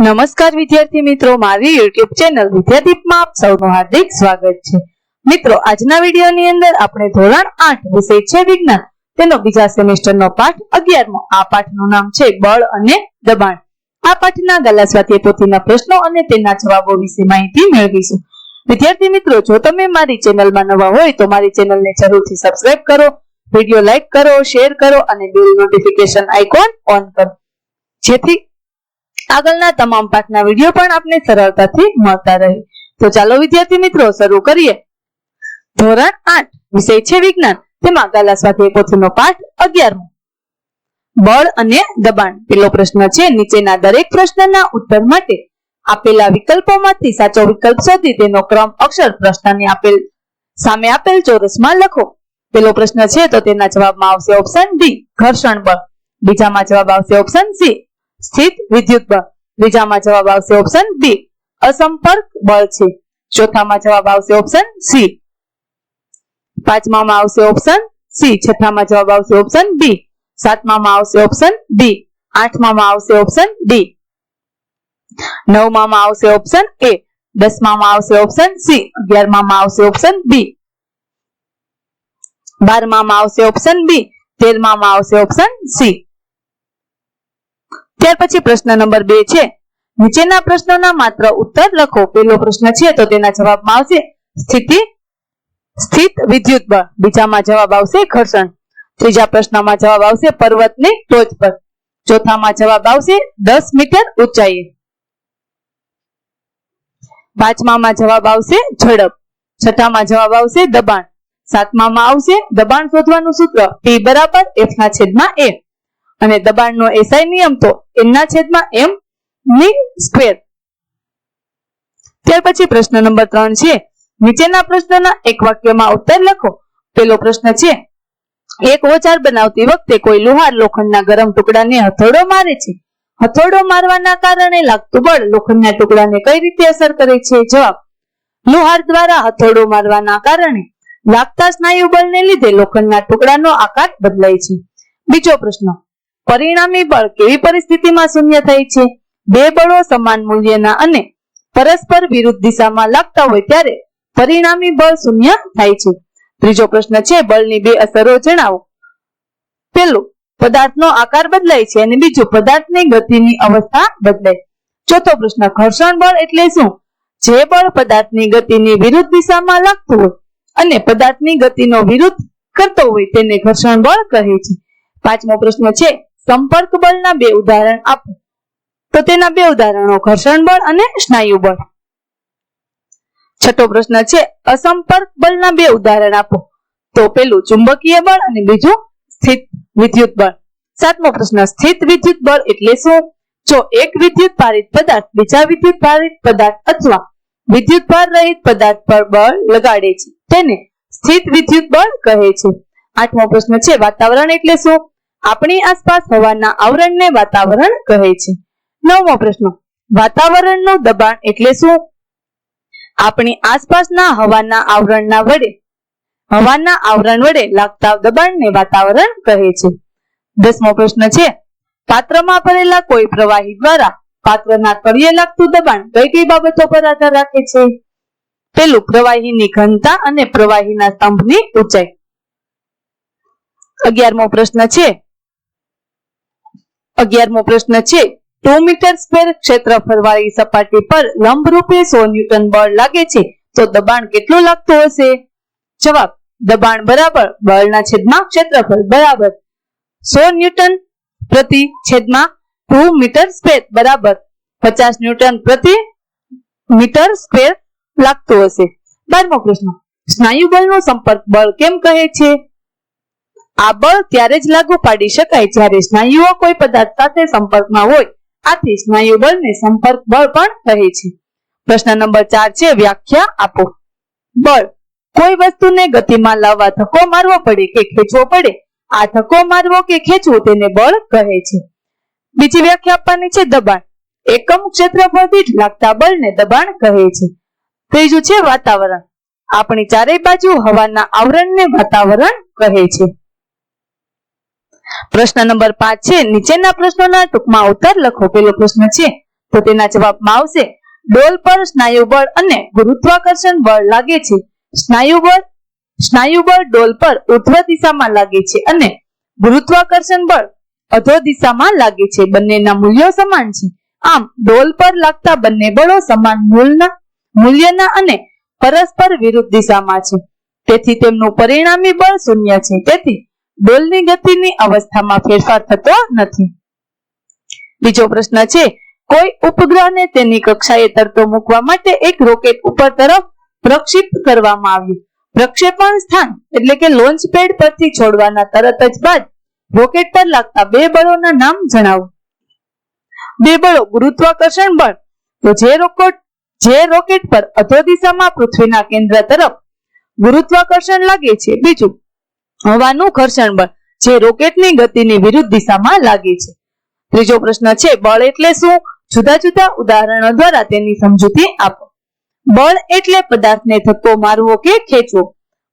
નમસ્કાર વિદ્યાર્થી મિત્રો, મારી યુટ્યુબ ચેનલ વિદ્યાદીપમાં આપ સૌનું હાર્દિક સ્વાગત છે. મિત્રો, આજના વિડીયોની અંદર આપણે ધોરણ આઠ વિષય છે વિજ્ઞાન. તેનો બીજા સેમેસ્ટરનો પાઠ અગિયારમો. આ પાઠનું નામ છે બળ અને દબાણ. આ પાઠના ગાલા પોતીના પ્રશ્નો અને તેના જવાબો વિશે માહિતી મેળવીશું. વિદ્યાર્થી મિત્રો, જો તમે મારી ચેનલમાં નવા હોય તો મારી ચેનલને જરૂરથી સબસ્ક્રાઇબ કરો વીડિયો લાઈક કરો શેર કરો અને બેલ નોટિફિકેશન આઇકોન ઓન કરો. જેથી આગળના તમામ પાઠના વીડિયો પણ આપને સરળતાથી મળતા રહે. તો ચાલો વિદ્યાર્થી મિત્રો, શરૂ કરીએ. ધોરણ આઠ, વિષય છે વિજ્ઞાન. તેમાં ગાલા સ્વાધ્યાય પોથીનો પાઠ અગિયારમો. બળ અને દબાણ. પેલો પ્રશ્ન છે, નીચેના દરેક પ્રશ્નના ઉત્તર માટે આપેલા વિકલ્પોમાંથી સાચો વિકલ્પ શોધી તેનો ક્રમ, અક્ષર, પ્રશ્નને આપેલ, સામે આપેલ ચોરસમાં લખો. પેલો પ્રશ્ન છે, તો તેના જવાબમાં આવશે ઓપ્શન ડી ઘર્ષણ બળ. બીજામાં જવાબ આવશે ઓપ્શન સી સ્થિત વિદ્યુત બળ બીજામાં જવાબ આવશે ઓપ્શન બી અસંપર્ક બળ છે ચોથામાં જવાબ આવશે ઓપ્શન સી પાંચમામાં આવશે ઓપ્શન સી છઠ્ઠામાં જવાબ આવશે ઓપ્શન બી સાતમામાં આવશે ઓપ્શન ડી આઠમામાં આવશે ઓપ્શન ડી નવમામાં આવશે ઓપ્શન એ દસમામાં આવશે ઓપ્શન સી અગિયારમામાં આવશે ઓપ્શન બી બારમામાં આવશે ઓપ્શન બી તેરમામાં આવશે ઓપ્શન સી ત્યાર પછી પ્રશ્ન નંબર બે છે. નીચેના પ્રશ્નોના માત્ર ઉત્તર લખો. પેલો પ્રશ્ન છે તો તેના જવાબમાં આવશે સ્થિતિ, સ્થિત વિદ્યુત બળ. બીજામાં જવાબ આવશે ઘર્ષણ. ત્રીજા પ્રશ્નમાં જવાબ આવશે પર્વતની ટોચ પર. ચોથામાં જવાબ આવશે દસ મીટર ઊંચાઈએ. પાંચમામાં જવાબ આવશે ઝડપ. છઠ્ઠામાં જવાબ આવશે દબાણ. સાતમામાં આવશે દબાણ શોધવાનું સૂત્ર. પી બરાબર એફ ના છેદમાં A. અને દબાણનો એસઆઈ નિયમ તો એમના છેદમાં એમ ની સ્ક્વેર. ત્યાર પછી પ્રશ્ન નંબર ત્રણ છે, નીચેના પ્રશ્નના એક વાક્યમાં ઉત્તર લખો. પેલો પ્રશ્ન છે, એક ઓજાર બનાવતી વખતે કોઈ લુહાર લોખંડના ગરમ ટુકડાને હથોડો મારે છે? હથોડો મારવાના કારણે લાગતું બળ લોખંડના ટુકડાને કઈ રીતે અસર કરે છે? જવાબ, લુહાર દ્વારા હથોડો મારવાના કારણે લાગતા સ્નાયુ બળને લીધે લોખંડના ટુકડાનો આકાર બદલાય છે. બીજો પ્રશ્ન પરિણામી બળ કેવી પરિસ્થિતિમાં શૂન્ય થાય છે? બે બળો સમાન મૂલ્યના અને પરસ્પર વિરુદ્ધ દિશામાં લાગતા હોય ત્યારે પરિણામી બળ શૂન્ય થાય છે. ત્રીજો પ્રશ્ન છે, બળની બે અસરો જણાવો. પેલું પદાર્થનો આકાર બદલાય છે અને બીજું, પદાર્થની ગતિની અવસ્થા બદલાય. ચોથો પ્રશ્ન, ઘર્ષણ બળ એટલે શું? જે બળ પદાર્થની ગતિની વિરુદ્ધ દિશામાં લાગતું હોય અને પદાર્થની ગતિનો વિરુદ્ધ કરતો હોય તેને ઘર્ષણ બળ કહે છે. પાંચમો પ્રશ્ન છે સંપર્ક બળના બે ઉદાહરણ આપો. તો તેના બે ઉદાહરણો ઘર્ષણ બળ અને સ્નાયુ બળ છઠ્ઠો પ્રશ્ન છે અસંપર્ક બળના બે ઉદાહરણ આપો. તો પેલું ચુંબકીય બળ અને બીજું સ્થિત વિદ્યુત બળ. સાતમો પ્રશ્ન, સ્થિત વિદ્યુત બળ એટલે શું? જો એક વિદ્યુત પારિત પદાર્થ બીજા વિદ્યુત પારિત પદાર્થ અથવા વિદ્યુત ભાર રહિત પદાર્થ પર બળ લગાડે છે, તેને સ્થિત વિદ્યુત બળ કહે છે. આઠમો પ્રશ્ન છે, વાતાવરણ એટલે શું? આપણી આસપાસ હવાના આવરણને વાતાવરણ કહે છે. નવમો પ્રશ્ન, વાતાવરણનું દબાણ એટલે શું? આપણી આસપાસના હવાના આવરણના વડે, હવાના આવરણ વડે લાગતા દબાણને વાતાવરણ કહે છે. દસમો પ્રશ્ન છે, પાત્રમાં ભરેલા કોઈ પ્રવાહી દ્વારા પાત્રના તળિયે લાગતું દબાણ કઈ કઈ બાબતો પર આધાર રાખે છે? પેલું પ્રવાહીની ઘનતા અને પ્રવાહીના સ્તંભની ઊંચાઈ. અગિયારમો પ્રશ્ન છે અગિયારમો પ્રશ્ન છે ટુ મીટર સ્ક્વેર ક્ષેત્રફળવાળી સપાટી પર લંબ રૂપે સો ન્યૂટન બળ લાગે છે, તો દબાણ કેટલું લાગતું હશે? જવાબ, દબાણ બરાબર બળના છેદમાં ક્ષેત્રફળ બરાબર. સો ન્યૂટન પ્રતિ છેદમાં ટુ મીટર સ્ક્વેર બરાબર. પચાસ ન્યૂટન પ્રતિ મીટર સ્ક્વેર લાગતું હશે. બારમો પ્રશ્ન, સ્નાયુ બળનો સંપર્ક બળ કેમ કહે છે? આ બળ ત્યારે જ લાગુ પાડી શકાય જ્યારે સ્નાયુઓ કોઈ પદાર્થ સાથે સંપર્કમાં હોય. આથી સ્નાયુ બળને સંપર્ક બળ પણ કહે છે. પ્રશ્ન નંબર ચાર છે, વ્યાખ્યા આપો. બળ. કોઈ વસ્તુને ગતિમાં લાવવા ધક્કો મારવો પડે કે ખેંચવો પડે? આ ધક્કો મારવો કે ખેંચવો તેને બળ કહે છે. બીજી વ્યાખ્યા આપવાની છે, દબાણ. એકમ ક્ષેત્રફળ દીઠ લાગતા બળને દબાણ કહે છે. ત્રીજું છે, વાતાવરણ. આપણી ચારેય બાજુ હવાના આવરણને વાતાવરણ કહે છે. પ્રશ્ન નંબર પાંચ છે, નીચેના પ્રશ્નોના ટૂંકમાં ઉત્તર લખો. પેલો પ્રશ્ન છે, તો તેના જવાબમાં આવશે, ડોલ પર સ્નાયુ બળ અને ગુરુત્વાકર્ષણ બળ લાગે છે. સ્નાયુ બળ સ્નાયુ બળ ડોલ પર ઉર્ધ્વ દિશામાં લાગે છે અને ગુરુત્વાકર્ષણ બળ અધો દિશામાં લાગે છે. બંનેના મૂલ્યો સમાન છે. આમ, ડોલ પર લાગતા બંને બળો સમાન મૂળના, મૂલ્યના અને પરસ્પર વિરુદ્ધ દિશામાં છે. તેથી તેમનું પરિણામી બળ શૂન્ય છે. તેથી ડોલની ગતિની અવસ્થામાં ફેરફાર થતો નથી. બીજો પ્રશ્ન છે, કોઈ ઉપગ્રહને તેની કક્ષાએ તરતો મૂકવા માટે એક રોકેટ ઉપર તરફ પ્રક્ષિપ્ત કરવામાં આવ્યું. પ્રક્ષેપણ સ્થાન, એટલે કે લોન્ચ પેડ પરથી છોડવાના તરત જ બાદ રોકેટ પર લાગતા બે બળોના નામ જણાવો. બે બળો ગુરુત્વાકર્ષણ બળ, તો જે રોકેટ જે રોકેટ પર અધો દિશામાં પૃથ્વીના કેન્દ્ર તરફ ગુરુત્વાકર્ષણ લાગે છે. બીજું હવાનું ઘર્ષણ બળ, જે રોકેટની ગતિની વિરુદ્ધ દિશામાં લાગે છે. ત્રીજો પ્રશ્ન છે, બળ એટલે શું? જુદા જુદા ઉદાહરણો દ્વારા તેની સમજૂતી આપો. બળ એટલે પદાર્થને ધક્કો મારવો કે ખેંચવો.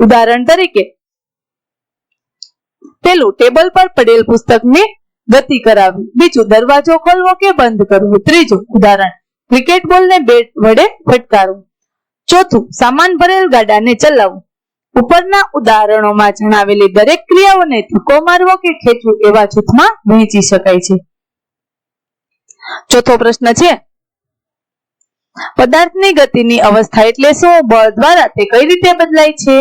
ઉદાહરણ તરીકે, પેલું ટેબલ પર પડેલ પુસ્તકને ગતિ કરાવવી, બીજું દરવાજો ખોલવો કે બંધ કરવો, ત્રીજું ઉદાહરણ, ક્રિકેટ બોલને બેટ વડે ફટકારવું, ચોથું સામાન ભરેલ ગાડાને ચલાવવું. ઉપરના ઉદાહરણોમાં જણાવેલી દરેક ક્રિયાઓને ધક્કો મારવો કે ખેંચવું એવા જૂથમાં વહેંચી શકાય છે. ચોથો પ્રશ્ન છે, પદાર્થની ગતિની અવસ્થા એટલે શું? બળ દ્વારા તે કઈ રીતે બદલાય છે?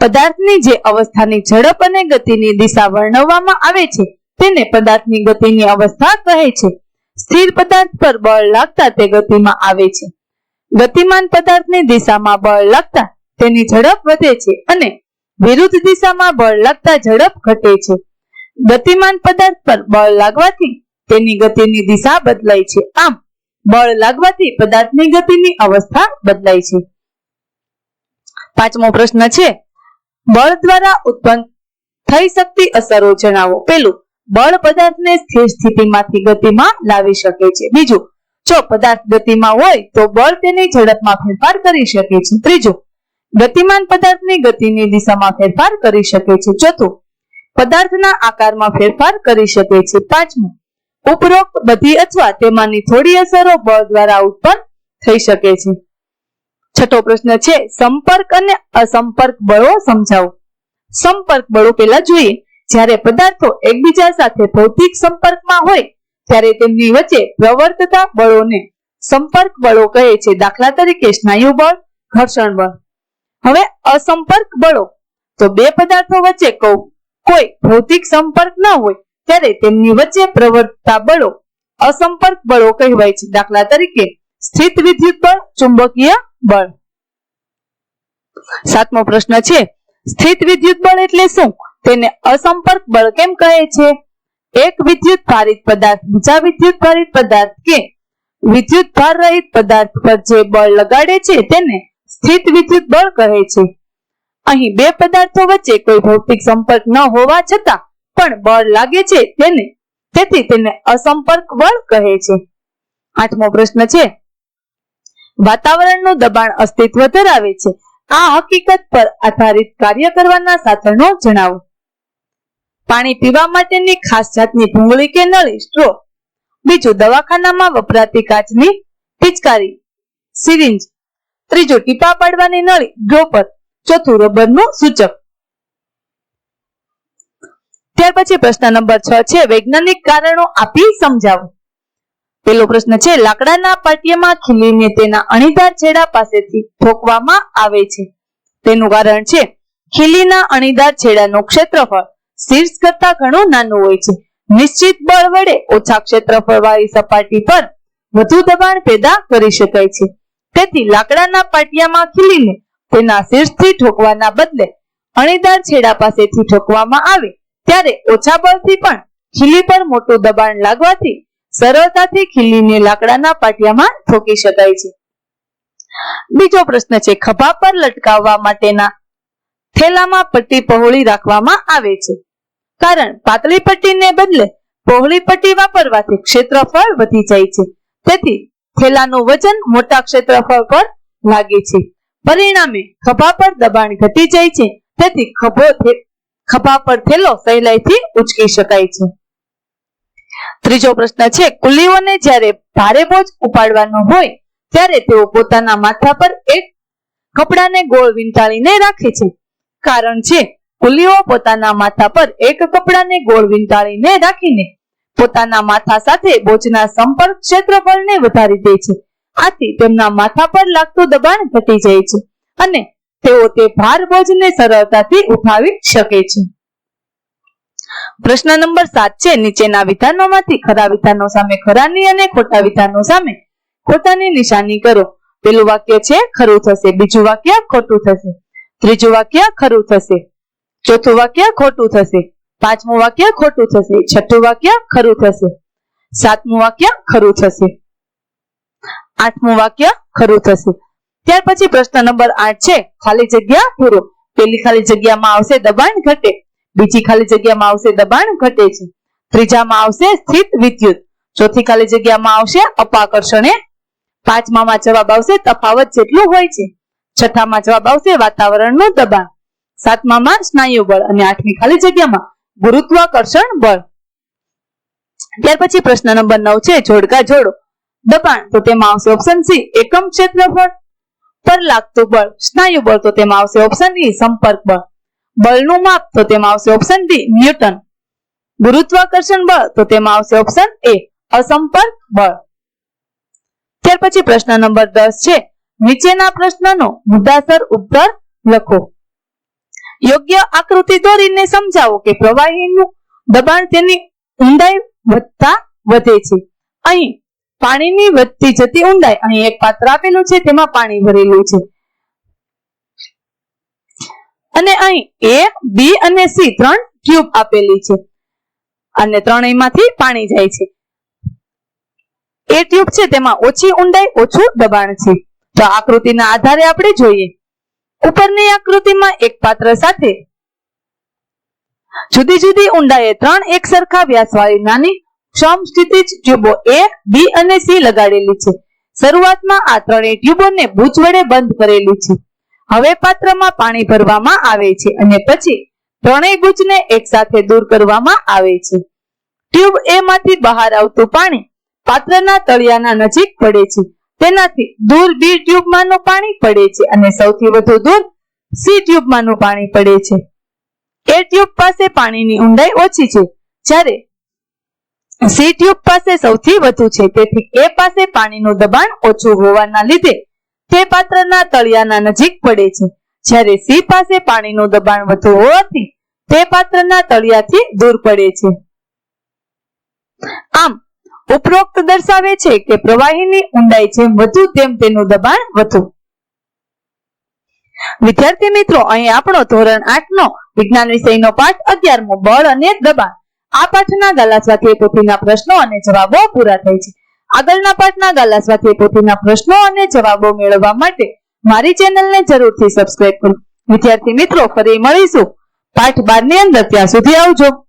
પદાર્થની જે અવસ્થાની ઝડપ અને ગતિની દિશા વર્ણવવામાં આવે છે, તેને પદાર્થની ગતિની અવસ્થા કહે છે. સ્થિર પદાર્થ પર બળ લાગતા તે ગતિમાં આવે છે. ગતિમાન પદાર્થની દિશામાં બળ લાગતા તેની ઝડપ વધે છે અને વિરુદ્ધ દિશામાં બળ લાગતા ઝડપ ઘટે છે. ગતિમાન પદાર્થ પર બળ લાગવાથી તેની ગતિની દિશા બદલાય છે. આમ, બળ લાગવાથી પદાર્થની ગતિની અવસ્થા બદલાય છે. પાંચમો પ્રશ્ન છે, બળ દ્વારા ઉત્પન્ન થઈ શકતી અસરો જણાવો. પેલું, બળ પદાર્થને સ્થિર સ્થિતિમાંથી ગતિમાં લાવી શકે છે. બીજું, જો પદાર્થ ગતિમાં હોય તો બળ તેની ઝડપમાં ફેરફાર કરી શકે છે. ત્રીજું ગતિમાન પદાર્થની ગતિની દિશામાં ફેરફાર કરી શકે છે. ચોથું, પદાર્થના આકારમાં ફેરફાર કરી શકે છે. પાંચમું, ઉપરોક્ત બધી અથવા તેમાંની થોડી અસરો બળ દ્વારા ઉત્પન્ન થઈ શકે છે. છઠ્ઠો પ્રશ્ન છે, સંપર્ક અને અસંપર્ક બળો સમજાવો. સંપર્ક બળો પેલા જોઈએ. જ્યારે પદાર્થો એકબીજા સાથે ભૌતિક સંપર્કમાં હોય, ત્યારે તેમની વચ્ચે પ્રવર્તતા બળોને સંપર્ક બળો કહે છે. દાખલા તરીકે સ્નાયુ બળ, ઘર્ષણ બળ. હવે અસંપર્ક બળો. તો બે પદાર્થો વચ્ચે કોઈ ભૌતિક સંપર્ક ન હોય, ત્યારે તેમની વચ્ચે પ્રવર્તતા બળો, અસંપર્ક બળો કહેવાય છે. દાખલા તરીકે, સ્થિત વિદ્યુત બળ, ચુંબકીય બળ. સાતમો પ્રશ્ન છે, સ્થિત વિદ્યુત બળ એટલે શું? તેને અસંપર્ક બળ કેમ કહે છે? એક વિદ્યુત ભારિત પદાર્થ, બીજા વિદ્યુત ભારિત પદાર્થ કે વિદ્યુત ભાર રહિત પદાર્થ પર જે બળ લગાડે છે તેને સ્થિત વિદ્યુત બળ કહે છે. અહીં બે પદાર્થો વચ્ચે કોઈ ભૌતિક સંપર્ક ન હોવા છતાં પણ બળ લાગે છે તેને, તેથી તેને અસંપર્ક બળ કહે છે. આઠમો પ્રશ્ન છે. વાતાવરણનું દબાણ અસ્તિત્વ ધરાવે છે. આ હકીકત પર આધારિત કાર્ય કરવાના સાધનો જણાવો. પાણી પીવા માટેની ખાસ જાતની ભૂંગળી કે નળી, સ્ટ્રો. બીજું દવાખાનામાં વપરાતી કાચની પિચકારી. સિરિંજ. ત્રીજું ટીપા પાડવાની નળી ડ્રોપર ચોથું રબરનું સૂચક. ત્યાર પછી પ્રશ્ન નંબર છ છે, વૈજ્ઞાનિક કારણો આપી સમજાવો. પેલો પ્રશ્ન છે, લાકડાના પાટિયામાં ખીલીને તેના અણીદાર છેડા પાસેથી ઠોકવામાં આવે છે. તેનું કારણ છે, ખીલીના અણીદાર છેડાનું ક્ષેત્રફળ શીર્ષ કરતા ઘણું નાનું હોય છે. નિશ્ચિત બળ વડે ઓછા ક્ષેત્રફળ વાળી સપાટી પર વધુ દબાણ પેદા કરી શકાય છે. તેથી લાકડાના પાટિયામાં ખીલીને તેના શીર્ષથી ઠોકવાના બદલે અણીદાર છેડા પાસેથી ઠોકવામાં આવે, ત્યારે ઓછા બળથી પણ ખીલી પર મોટું દબાણ લાગવાથી સરળતાથી ખીલીને લાકડાના પાટિયામાં ઠોકી શકાય છે. બીજો પ્રશ્ન છે, ખભા પર લટકાવવા માટેના થેલામાં પટ્ટી પહોળી રાખવામાં આવે છે, કારણ પાતળી પટ્ટીને બદલે પહોળી પટ્ટી વાપરવાથી ક્ષેત્રફળ વધી જાય છે. તેથી થેલાનું વજન મોટા ક્ષેત્રફળ પર લાગે છે. પરિણામે ખભા પર દબાણ ઘટી જાય છે. તેથી ખભો ખભા પર થેલો સહેલાઈથી ઉચકી શકાય છે. ત્રીજો પ્રશ્ન છે, કુલીઓને જ્યારે ભારે બોજ ઉપાડવાનો હોય, ત્યારે તેઓ પોતાના માથા પર એક કપડાને ગોળ વીંટાળીને રાખે છે. કારણ છે, કુલીઓ પોતાના માથા પર એક કપડાને ગોળ વીંટાળીને રાખીને પોતાના માથા સાથે બોજના સંપર્ક ક્ષેત્રફળને વધારી દે છે. આથી તેમના માથા પર લાગતું દબાણ ઘટી જાય છે અને તેઓ તે ભાર બોજને સરળતાથી ઉઠાવી શકે છે. પ્રશ્ન નંબર સાત છે, નીચેના વિધાનોમાંથી ખરા વિધાનો સામે ખરાની અને ખોટા વિધાનો સામે ખોટાની નિશાની કરો. પેલું વાક્ય છે, ખરું થશે. બીજું વાક્ય, ખોટું થશે. ત્રીજું વાક્ય, ખરું થશે. ચોથું વાક્ય, ખોટું થશે. પાંચમું વાક્ય ખોટું થશે. છઠ્ઠું વાક્ય ખરું થશે. સાતમું વાક્ય ખરું થશે. આઠમું વાક્ય ખરું થશે. ત્યાર પછી પ્રશ્ન નંબર આઠ છે. ખાલી જગ્યા પૂરો. પેલી ખાલી જગ્યામાં આવશે દબાણ ઘટે. બીજી ખાલી જગ્યામાં આવશે દબાણ ઘટે છે. ત્રીજામાં આવશે સ્થિત વિદ્યુત. ચોથી ખાલી જગ્યામાં આવશે અપાકર્ષણે. પાંચમામાં જવાબ આવશે તફાવત જેટલું હોય છે. છઠ્ઠામાં જવાબ આવશે વાતાવરણનું દબાણ. સાતમામાં સ્નાયુ બળ અને આઠમી ખાલી જગ્યામાં ગુરુત્વાકર્ષણ બળ. ત્યાર પછી પ્રશ્ન નંબર નવ છે, જોડકા જોડો. દબાણ તો તેમાં આવશે ઓપ્શન સી એકમ ક્ષેત્રફળ. પર લાગતું બળ, સ્નાયુ બળ તો તેમાં આવશે ઓપ્શન ઈ સંપર્ક બળ. બળનું માપ તો તેમાં આવશે ઓપ્શન ડી ન્યૂટન. ગુરુત્વાકર્ષણ બળ તો તેમાં આવશે ઓપ્શન એ અસંપર્ક બળ. ત્યાર પછી પ્રશ્ન નંબર દસ છે, નીચેના પ્રશ્નનો મુદ્દાસર ઉત્તર લખો. યોગ્ય આકૃતિ દોરીને સમજાવો કે પ્રવાહીનું દબાણ તેની ઊંડાઈ વધતા વધે છે. અહીં પાણીની વધતી જતી ઊંડાઈ અહીં એક પાત્ર આપેલું છે, તેમાં પાણી ભરેલું છે. અને અહીં એ બી અને સી ત્રણ ટ્યુબ આપેલી છે. અને ત્રણેયમાંથી પાણી જાય છે. એ ટ્યુબ છે, તેમાં ઓછી ઊંડાઈ, ઓછું દબાણ છે. તો આકૃતિના આધારે આપણે જોઈએ. ઉપરની આકૃતિમાં એક પાત્ર સાથે જુદી જુદી ઊંડાઈએ ત્રણ એક સરખા વ્યાસવાળી નાની સમસ્થિતિજ ટ્યુબો એ, બી અને સી લગાડેલી છે. શરૂઆતમાં આ ત્રણેય ટ્યુબોને ભૂજ વડે બંધ કરેલી છે. હવે પાત્રમાં પાણી ભરવામાં આવે છે અને પછી ત્રણેય બૂચને એકસાથે દૂર કરવામાં આવે છે. ટ્યુબ એ માંથી બહાર આવતું પાણી પાત્રના તળિયાના નજીક પડે છે. તેનાથી દૂર બી ટ્યુબમાંનું પાણી પડે છે અને સૌથી વધુ દૂર સી ટ્યુબમાંનું પાણી પડે છે. એ ટ્યુબ પાસે પાણીની ઊંડાઈ ઓછી છે. જ્યારે સી ટ્યુબ પાસે સૌથી વધુ છે, તેથી એ પાસે પાણીનું દબાણ ઓછું હોવાના લીધે તે પાત્રના તળિયાના નજીક પડે છે. જ્યારે સી પાસે પાણીનું દબાણ વધુ હોવાથી તે પાત્રના તળિયાથી દૂર પડે છે. આમ ઉપરોક્ત દર્શાવે છે કે પ્રવાહીની ઊંડાઈ જેમ વધુ તેમ તેનું દબાણ વધુ. વિદ્યાર્થી મિત્રો, અહીં આપણો ધોરણ આઠ નો વિજ્ઞાન વિષયનો પાઠ અગિયારમો, બળ અને દબાણ. આ પાઠના ગાલા સ્વાધ્યાય પોથીના પ્રશ્નો અને જવાબો પૂરા થાય છે. આગળના પાઠના ગાલા સ્વાધ્યાય પોથીના પ્રશ્નો અને જવાબો મેળવવા માટે મારી ચેનલને જરૂરથી સબસ્ક્રાઇબ કરો. વિદ્યાર્થી મિત્રો, ફરી મળીશું. પાઠ બારની અંદર ત્યાં સુધી આવજો.